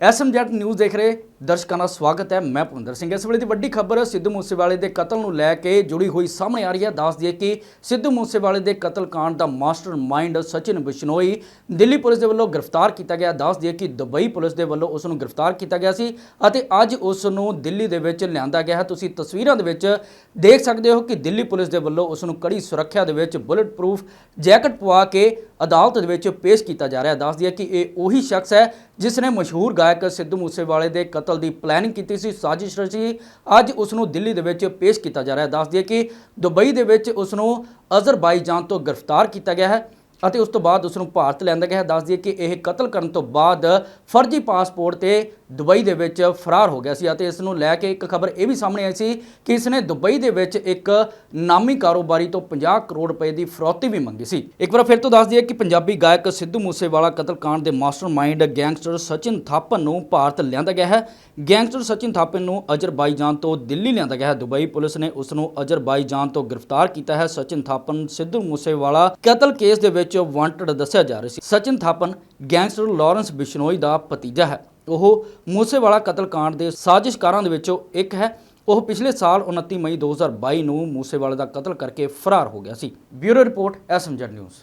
ਐਸਐਮਜੈਟ news ਦੇਖ ਰਹੇ ਦਰਸ਼ਕਾਂ ਦਾ ਸਵਾਗਤ ਹੈ, ਮੈਂ ਭੁੰਦਰ ਸਿੰਘ। ਇਸ ਵੇਲੇ ਦੀ ਵੱਡੀ ਖਬਰ ਸਿੱਧੂ ਮੂਸੇਵਾਲੇ ਦੇ ਕਤਲ ਨੂੰ ਲੈ ਕੇ ਜੁੜੀ ਹੋਈ ਸਾਹਮਣੇ ਆ ਰਹੀ ਹੈ। ਦੱਸ ਦਈਏ ਕਿ ਸਿੱਧੂ ਮੂਸੇਵਾਲੇ ਦੇ ਕਤਲ ਕਾਂਡ ਦਾ ਮਾਸਟਰਮਾਈਂਡ ਸਚਿਨ ਬਿਸ਼ਨੋਈ ਦਿੱਲੀ ਪੁਲਿਸ ਦੇ ਵੱਲੋਂ ਗ੍ਰਿਫਤਾਰ ਕੀਤਾ ਗਿਆ। ਦੱਸ ਦਈਏ ਕਿ ਦੁਬਈ ਪੁਲਿਸ ਦੇ ਵੱਲੋਂ ਉਸ ਨੂੰ ਗ੍ਰਿਫਤਾਰ ਕੀਤਾ ਗਿਆ ਸੀ ਅਤੇ ਅੱਜ ਉਸ ਨੂੰ ਦਿੱਲੀ ਦੇ ਵਿੱਚ ਲਿਆਂਦਾ ਗਿਆ ਹੈ। ਤੁਸੀਂ ਤਸਵੀਰਾਂ ਦੇ ਵਿੱਚ ਦੇਖ ਸਕਦੇ ਹੋ ਕਿ ਦਿੱਲੀ ਪੁਲਿਸ ਦੇ ਵੱਲੋਂ ਉਸ ਨੂੰ ਕੜੀ ਸੁਰੱਖਿਆ ਦੇ ਵਿੱਚ ਬੁਲਟ ਪ੍ਰੂਫ ਜੈਕਟ ਪਵਾ ਕੇ ਅਦਾਲਤ ਦੇ ਵਿੱਚ ਪੇਸ਼ ਕੀਤਾ ਜਾ ਰਿਹਾ ਹੈ। ਦੱਸ ਦਈਏ ਕਿ ਇਹ ਉਹੀ ਸ਼ਖਸ ਹੈ ਜਿਸ ਨੇ ਮਸ਼ਹੂਰ ਗਾਇਕ ਸਿੱਧੂ ਮੂਸੇਵਾਲੇ ਦੇ ਕਤਲ ਦੀ ਪਲੈਨਿੰਗ ਕੀਤੀ ਸੀ, ਸਾਜ਼ਿਸ਼ ਰਚੀ ਅੱਜ ਉਸ ਨੂੰ ਦਿੱਲੀ ਦੇ ਵਿੱਚ ਪੇਸ਼ ਕੀਤਾ ਜਾ ਰਿਹਾ ਹੈ। ਦੱਸ ਦਈਏ ਕਿ ਦੁਬਈ ਦੇ ਵਿੱਚ ਉਸ ਨੂੰ ਅਜ਼ਰਬਾਈਜਾਨ ਤੋਂ ਗ੍ਰਿਫਤਾਰ ਕੀਤਾ ਗਿਆ ਹੈ। ਅਤੇ ਉਸ ਤੋਂ ਬਾਅਦ ਉਸ ਨੂੰ ਭਾਰਤ ਲਿਆਂਦਾ ਗਿਆ ਹੈ। ਦੱਸ ਦਈਏ ਕਿ ਇਹ ਕਤਲ ਕਰਨ ਤੋਂ ਬਾਅਦ ਫਰਜ਼ੀ ਪਾਸਪੋਰਟ ਤੇ ਦੁਬਈ ਦੇ ਵਿੱਚ ਫਰਾਰ ਹੋ ਗਿਆ ਸੀ ਅਤੇ ਇਸ ਨੂੰ ਲੈ ਕੇ ਇੱਕ ਖਬਰ ਇਹ ਵੀ ਸਾਹਮਣੇ ਆਈ ਸੀ ਕਿ ਇਸ ਨੇ ਦੁਬਈ ਦੇ ਵਿੱਚ ਇੱਕ ਨਾਮੀ ਕਾਰੋਬਾਰੀ ਤੋਂ 50 ਕਰੋੜ ਰੁਪਏ ਦੀ ਫਰੌਤੀ ਵੀ ਮੰਗੀ ਸੀ। ਇੱਕ ਵਾਰ ਫਿਰ ਤੋਂ ਦੱਸ ਦਈਏ ਕਿ ਪੰਜਾਬੀ ਗਾਇਕ ਸਿੱਧੂ ਮੂਸੇਵਾਲਾ ਕਤਲकांड ਦੇ ਮਾਸਟਰਮਾਈਂਡ ਗੈਂਗਸਟਰ ਸਚਿਨ ਥਾਪਨ ਨੂੰ ਭਾਰਤ ਲਿਆਂਦਾ ਗਿਆ ਹੈ। ਗੈਂਗਸਟਰ ਸਚਿਨ ਥਾਪਨ ਨੂੰ ਅਜ਼ਰਬਾਈਜਾਨ ਤੋਂ ਦਿੱਲੀ ਲਿਆਂਦਾ ਗਿਆ ਹੈ। ਦੁਬਈ ਪੁਲਿਸ ਨੇ ਉਸ ਨੂੰ ਅਜ਼ਰਬਾਈਜਾਨ ਤੋਂ ਗ੍ਰਿਫਤਾਰ ਕੀਤਾ ਹੈ। ਸਚਿਨ ਥਾਪਨ ਸਿੱਧੂ ਮੂਸੇਵਾਲਾ ਕਤਲ ਕੇਸ ਦੇ ਵਿੱਚ ਵਿੱਚ ਵਾਂਟਡ ਦੱਸਿਆ ਜਾ ਰਿਹਾ ਸੀ। ਸਚਿਨ ਥਾਪਨ, ਗੈਂਗਸਟਰ ਲਾਰੈਂਸ ਬਿਸ਼ਨੋਈ ਦਾ ਭਤੀਜਾ ਹੈ। ਉਹ ਮੂਸੇਵਾਲਾ ਕਤਲकांड ਦੇ ਸਾਜ਼ਿਸ਼ਕਾਰਾਂ ਦੇ ਵਿੱਚੋਂ ਇੱਕ ਹੈ। ਉਹ ਪਿਛਲੇ ਸਾਲ 29 ਮਈ 2022 ਨੂੰ ਮੂਸੇਵਾਲੇ ਦਾ ਕਤਲ ਕਰਕੇ ਫਰਾਰ ਹੋ ਗਿਆ ਸੀ। Bureau report SMZ news.